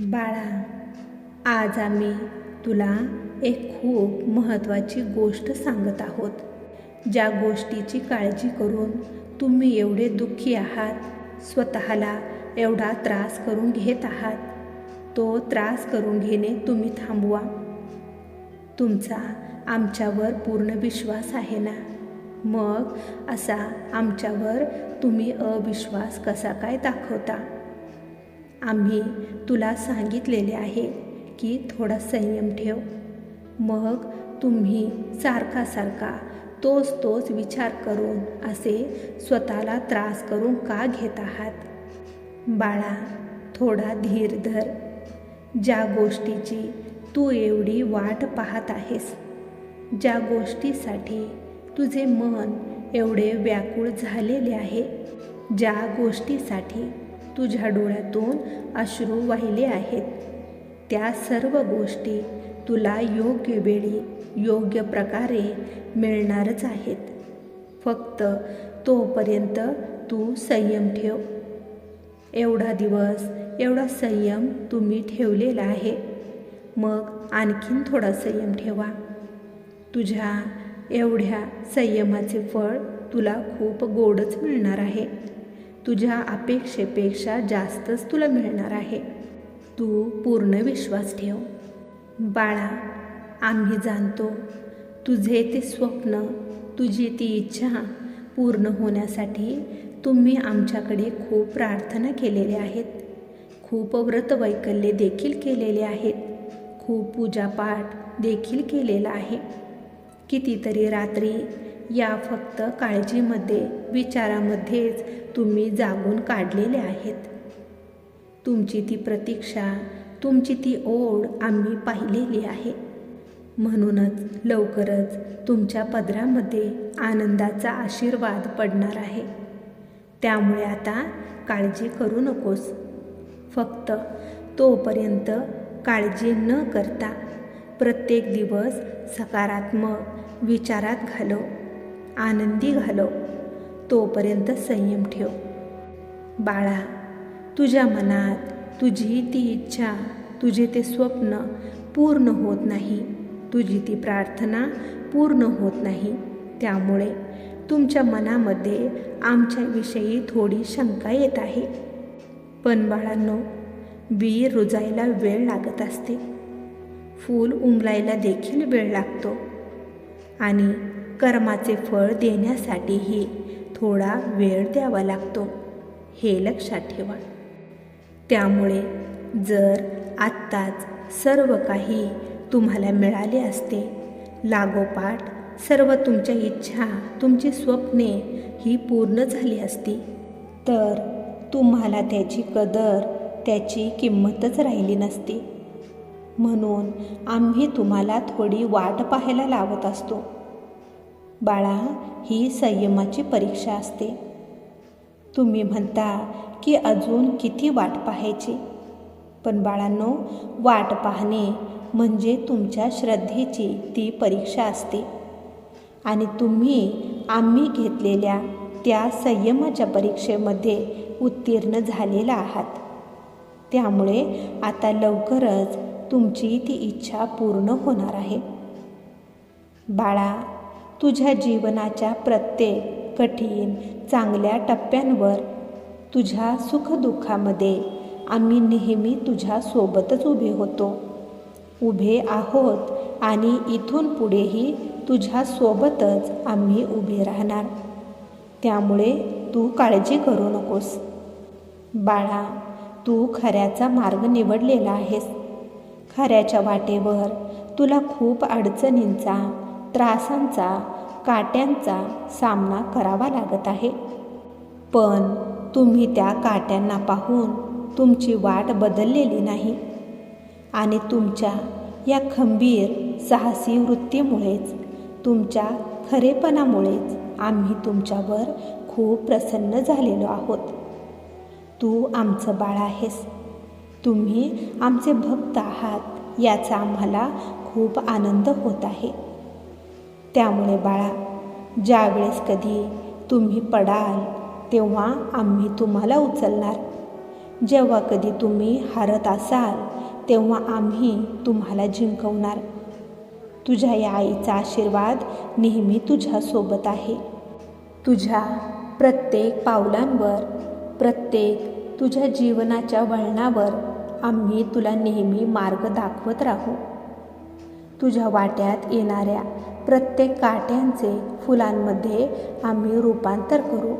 बाळा आज आम्ही तुला एक खूप महत्त्वाची गोष्ट सांगत आहोत. ज्या गोष्टीची काळजी करून तुम्ही एवढे दुःखी आहात स्वतःला एवढा त्रास करून घेत आहात तो त्रास करून घेणे तुम्ही थांबवा. तुमचा आमच्यावर पूर्ण विश्वास आहे ना? मग असा आमच्यावर तुम्ही अविश्वास कसा काय दाखवता? आम्ही तुला सांगितलेले आहे की थोडा संयम ठेव. मग तुम्ही सारखा सारखा तोच तोच विचार करून असे स्वतःला त्रास करून का घेत आहात? बाळा थोडा धीर धर. ज्या गोष्टीची तू एवढी वाट पाहत आहेस ज्या गोष्टीसाठी तुझे मन एवढे व्याकुळ झालेले आहे ज्या गोष्टीसाठी तुझ्या डोळ्यातून अश्रू वाहिले आहेत. त्या सर्व गोष्टी तुला योग्य वेळी योग्य प्रकारे मिळणारच आहेत. फक्त तोपर्यंत तू संयम ठेव. एवढा दिवस एवढा संयम तुम्ही ठेवलेला आहे. मग आणखीन थोडा संयम ठेवा. तुझ्या एवढ्या संयमाचे फळ तुला खूप गोडच मिळणार आहे. तुझ्या अपेक्षेपेक्षा जास्तच तुला मिळणार आहे. तू पूर्ण विश्वास ठेव. बाळा आम्ही जाणतो तुझे ते स्वप्न तुझी ती इच्छा पूर्ण होण्यासाठी तुम्ही आमच्याकडे खूप प्रार्थना केलेल्या आहेत. खूप व्रत वैकल्ये देखील केलेले आहेत. खूप पूजापाठ देखील केलेला आहे. कितीतरी रात्री या फक्त काळजीमध्ये विचारामध्येच तुम्ही जागून काढलेले आहेत. तुमची ती प्रतीक्षा तुमची ती ओढ आम्ही पाहिलेली आहे. म्हणूनच लवकरच तुमच्या पदरामध्ये आनंदाचा आशीर्वाद पडणार आहे. त्यामुळे आता काळजी करू नकोस. फक्त तोपर्यंत काळजी न करता प्रत्येक दिवस सकारात्मक विचारात घालव. आनंदी घालव. तोपर्यंत संयम ठेव. बाळा तुझ्या मनात तुझी ती इच्छा तुझे ते स्वप्न पूर्ण होत नाही. तुझी ती प्रार्थना पूर्ण होत नाही. त्यामुळे तुमच्या मनामध्ये आमच्याविषयी थोडी शंका येत आहे. पण बाळांनो बी रुजायला वेळ लागत असते. फूल उमलायला देखील वेळ लागतो. आणि कर्माचे फळ देण्यासाठीही थोडा वेळ द्यावा लागतो हे लक्षात ठेवा. त्यामुळे जर आत्ताच सर्व काही तुम्हाला मिळाले असते लागोपाठ सर्व तुमच्या इच्छा तुमची स्वप्ने ही पूर्ण झाली असती तर तुम्हाला त्याची कदर त्याची किंमतच राहिली नसती. म्हणून आम्ही तुम्हाला थोडी वाट पाहायला लावत असतो. बाळा ही संयमाची परीक्षा असते. तुम्ही म्हणता की अजून किती वाट पाहायची? पण बाळांनो वाट पाहणे म्हणजे तुमच्या श्रद्धेची ती परीक्षा असते. आणि तुम्ही आम्ही घेतलेल्या त्या संयमाच्या परीक्षेमध्ये उत्तीर्ण झालेला आहात. त्यामुळे आता लवकरच तुमची ती इच्छा पूर्ण होणार आहे. बाळा तुझ्या जीवनाच्या प्रत्येक कठीण चांगल्या टप्प्यांवर तुझ्या सुखदुःखामध्ये आम्ही नेहमी तुझ्या सोबतच उभे होतो. उभे आहोत आणि इथून पुढेही तुझ्यासोबतच आम्ही उभे राहणार. त्यामुळे तू काळजी करू नकोस. बाळा तू खऱ्याचा मार्ग निवडलेला आहेस. खऱ्याच्या वाटेवर तुला खूप अडचणींचा त्रासांचा काट्यांचा सामना करावा लागत आहे. पण तुम्ही त्या काट्यांना पाहून तुमची वाट बदललेली नाही आणि तुमच्या या खंबीर साहसी वृत्तीमुळेच तुमच्या खरेपणामुळेच आम्ही तुमच्यावर खूप प्रसन्न झालेलो आहोत. तू आमचं बाळ आहेस. तुम्ही आमचे भक्त आहात याचा आम्हाला खूप आनंद होत आहे. त्यामुळे बाळा ज्यावेळेस कधी तुम्ही पडाल तेव्हा आम्ही तुम्हाला उचलणार. जेव्हा कधी तुम्ही हारत असाल तेव्हा आम्ही तुम्हाला जिंकवणार. तुझ्या या आईचा आशीर्वाद नेहमी तुझ्यासोबत आहे. तुझ्या प्रत्येक पावलांवर प्रत्येक तुझ्या जीवनाच्या वळणावर आम्ही तुला नेहमी मार्ग दाखवत राहू. तुझ्या वाट्यात येणाऱ्या प्रत्येक काट्यांचे फुलांमध्ये आम्ही रूपांतर करू.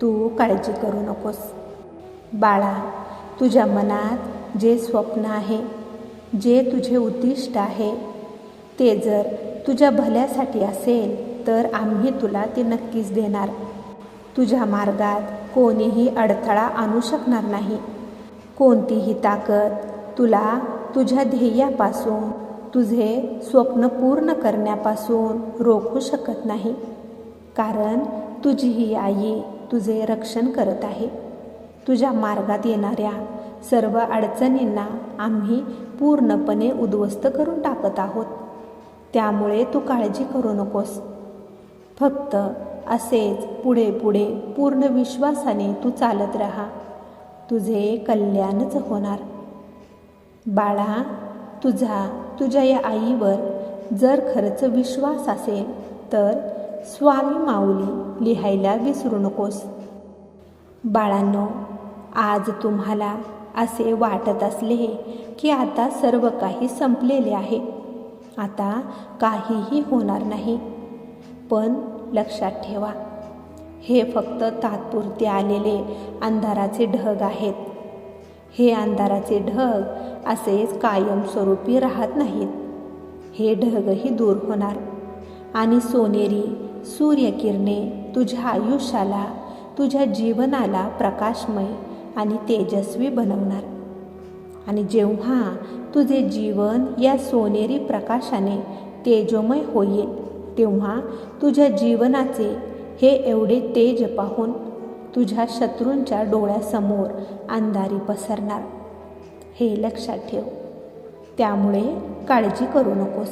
तू काळजी करू नकोस. बाळा तुझ्या मनात जे स्वप्न आहे जे तुझे उद्दिष्ट आहे ते जर तुझ्या भल्यासाठी असेल तर आम्ही तुला ते नक्कीच देणार. तुझ्या मार्गात कोणीही अडथळा आणू शकणार नाही. कोणतीही ताकद तुला तुझ्या ध्येयापासून तुझे स्वप्न पूर्ण करण्यापासून रोखू शकत नाही. कारण तुझी ही आई तुझे रक्षण करत आहे. तुझ्या मार्गात येणाऱ्या सर्व अडचणींना आम्ही पूर्णपणे उद्ध्वस्त करून टाकत आहोत. त्यामुळे तू काळजी करू नकोस. फक्त असेच पुढे पुढे पूर्ण विश्वासाने तू चालत राहा. तुझे कल्याणच होणार. बाळा तुझा तुझ्या या आईवर जर खरंच विश्वास असेल तर स्वामी माऊली लिहायला विसरू नकोस. बाळांनो आज तुम्हाला असे वाटत असले की आता सर्व काही संपलेले आहे. आता काहीही होणार नाही. पण लक्षात ठेवा हे फक्त तात्पुरते आलेले अंधाराचे ढग आहेत. हे अंधाराचे ढग असेच कायमस्वरूपी राहत नाहीत. हे ढगही दूर होणार. आणि सोनेरी सूर्यकिरणे तुझ्या आयुष्याला तुझ्या जीवनाला प्रकाशमय आणि तेजस्वी बनवणार. आणि जेव्हा तुझे जीवन या सोनेरी प्रकाशाने तेजोमय होईल तेव्हा तुझ्या जीवनाचे हे एवढे तेज पाहून तुझ्या शत्रूंच्या डोळ्यासमोर अंधारी पसरणार. हे लक्षात ठेव. त्यामुळे काळजी करू नकोस.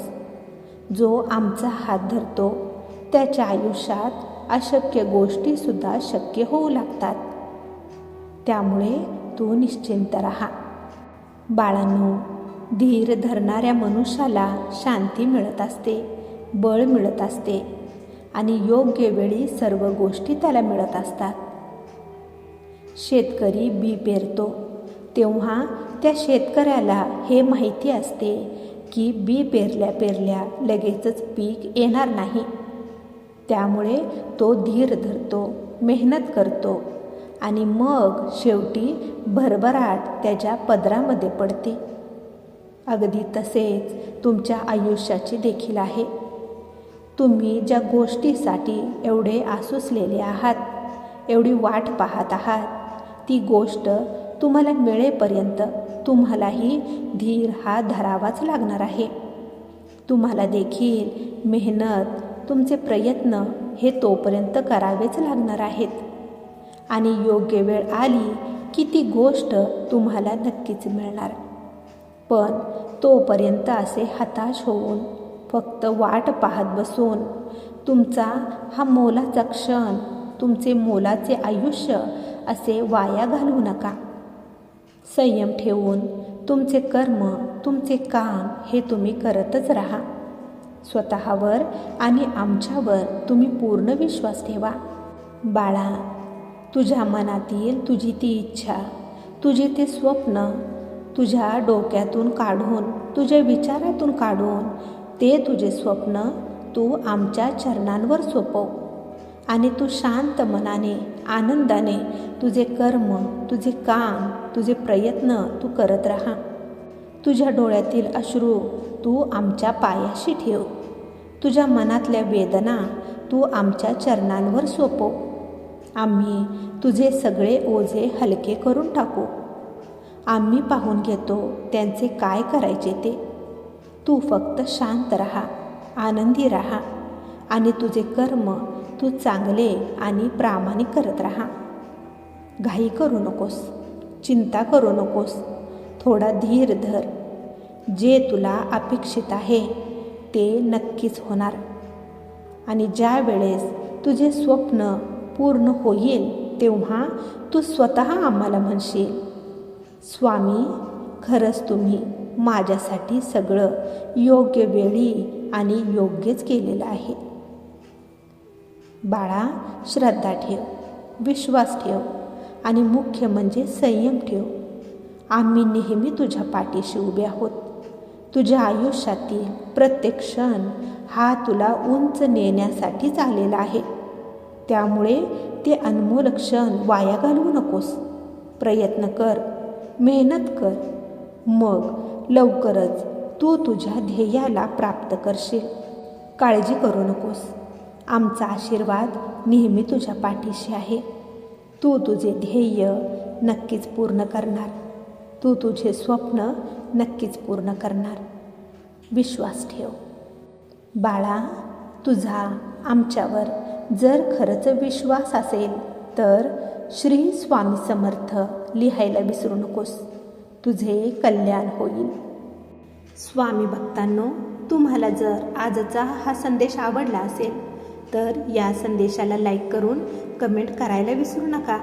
जो आमचा हात धरतो त्याच्या आयुष्यात अशक्य गोष्टीसुद्धा शक्य होऊ लागतात. त्यामुळे तू निश्चिंत राहा. बाळांनो धीर धरणाऱ्या मनुष्याला शांती मिळत असते बळ मिळत असते आणि योग्य वेळी सर्व गोष्टी त्याला मिळत असतात. शेतकरी बी पेरतो. तेव्हा त्या शेतकऱ्याला हे माहिती असते की बी पेरल्या पेरल्या लगेचच पीक येणार नाही. त्यामुळे तो धीर धरतो मेहनत करतो आणि मग शेवटी भरभराट त्याच्या पदरामध्ये पडते. अगदी तसेच तुमच्या आयुष्याची देखील आहे. तुम्ही ज्या गोष्टीसाठी एवढे आसुसलेले आहात एवढी वाट पाहत आहात ती गोष्ट तुम्हाला मिळेपर्यंत तुम्हालाही धीर हा धरावाच लागणार आहे. तुम्हाला देखील मेहनत तुमचे प्रयत्न हे तोपर्यंत करावेच लागणार आहेत. आणि योग्य वेळ आली की ती गोष्ट तुम्हाला नक्कीच मिळणार. पण तोपर्यंत असे हताश होऊन फक्त वाट पाहत बसून तुमचा हा मोलाचा क्षण तुमचे मोलाचे आयुष्य असे वाया घालवू नका. संयम ठेवून तुमचे कर्म तुमचे काम हे तुम्ही करतच राहा. स्वतःवर आणि आमच्यावर तुम्ही पूर्ण विश्वास ठेवा. बाळा तुझ्या मनातील तुझी ती इच्छा तुझे ते स्वप्न तुझ्या डोक्यातून काढून तुझ्या विचारातून काढून ते तुझे स्वप्न तू आमच्या चरणांवर सोपव. आणि तू शांत मनाने आनंदाने तुझे कर्म तुझे काम तुझे प्रयत्न तू करत राहा. तुझ्या डोळ्यातील अश्रू तू आमच्या पायाशी ठेव. तुझ्या मनातल्या वेदना तू आमच्या चरणांवर सोपव. आम्ही तुझे सगळे ओझे हलके करून टाकू. आम्ही पाहून घेतो त्यांचे काय करायचे ते. तू फक्त शांत राहा आनंदी राहा आणि तुझे कर्म तू चांगले आणि प्रामाणिक करत राहा. घाई करू नकोस चिंता करू नकोस थोडा धीर धर. जे तुला अपेक्षित आहे ते नक्कीच होणार. आणि ज्या वेळेस तुझे स्वप्न पूर्ण होईल तेव्हा तू स्वतः आम्हाला म्हणशील स्वामी खरंच तुम्ही माझ्यासाठी सगळं योग्य वेळी आणि योग्यच केलेलं आहे. बाळा श्रद्धा ठेव विश्वास ठेव आणि मुख्य म्हणजे संयम ठेव. आम्ही नेहमी तुझ्या पाठीशी उभे आहोत. तुझ्या आयुष्यातील प्रत्येक क्षण हा तुला उंच नेण्यासाठीच आलेला आहे. त्यामुळे ते अनमोल क्षण वाया घालवू नकोस. प्रयत्न कर मेहनत कर. मग लवकरच तू तुझ्या ध्येयाला प्राप्त करशील. काळजी करू नकोस. आमचा आशीर्वाद नेहमी तुझ्या पाठीशी आहे. तू तुझे ध्येय नक्कीच पूर्ण करणार. तू तुझे स्वप्न नक्कीच पूर्ण करणार. विश्वास ठेव. बाळा तुझा आमच्यावर जर खरंच विश्वास असेल तर श्री स्वामी समर्थ लिहायला विसरू नकोस. तुझे कल्याण होईल. स्वामी भक्तांनो तुम्हाला जर आजचा हा संदेश आवडला असेल तर या संदेशाला लाईक करून कमेंट करायला विसरू नका.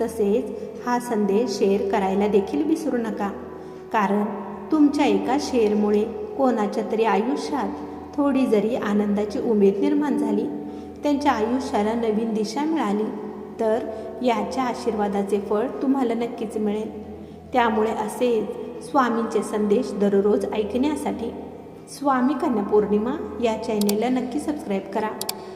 तसेच हा संदेश शेअर करायला देखील विसरू नका. कारण तुमच्या एका शेअरमुळे कोणाच्या तरी आयुष्यात थोडी जरी आनंदाची उमेद निर्माण झाली त्यांच्या आयुष्याला नवीन दिशा मिळाली तर याच्या आशीर्वादाचे फळ तुम्हाला नक्कीच मिळेल. त्यामुळे असेच स्वामींचे संदेश दररोज ऐकण्यासाठी स्वामी कन्या पौर्णिमा या चॅनेलला नक्की सबस्क्राईब करा.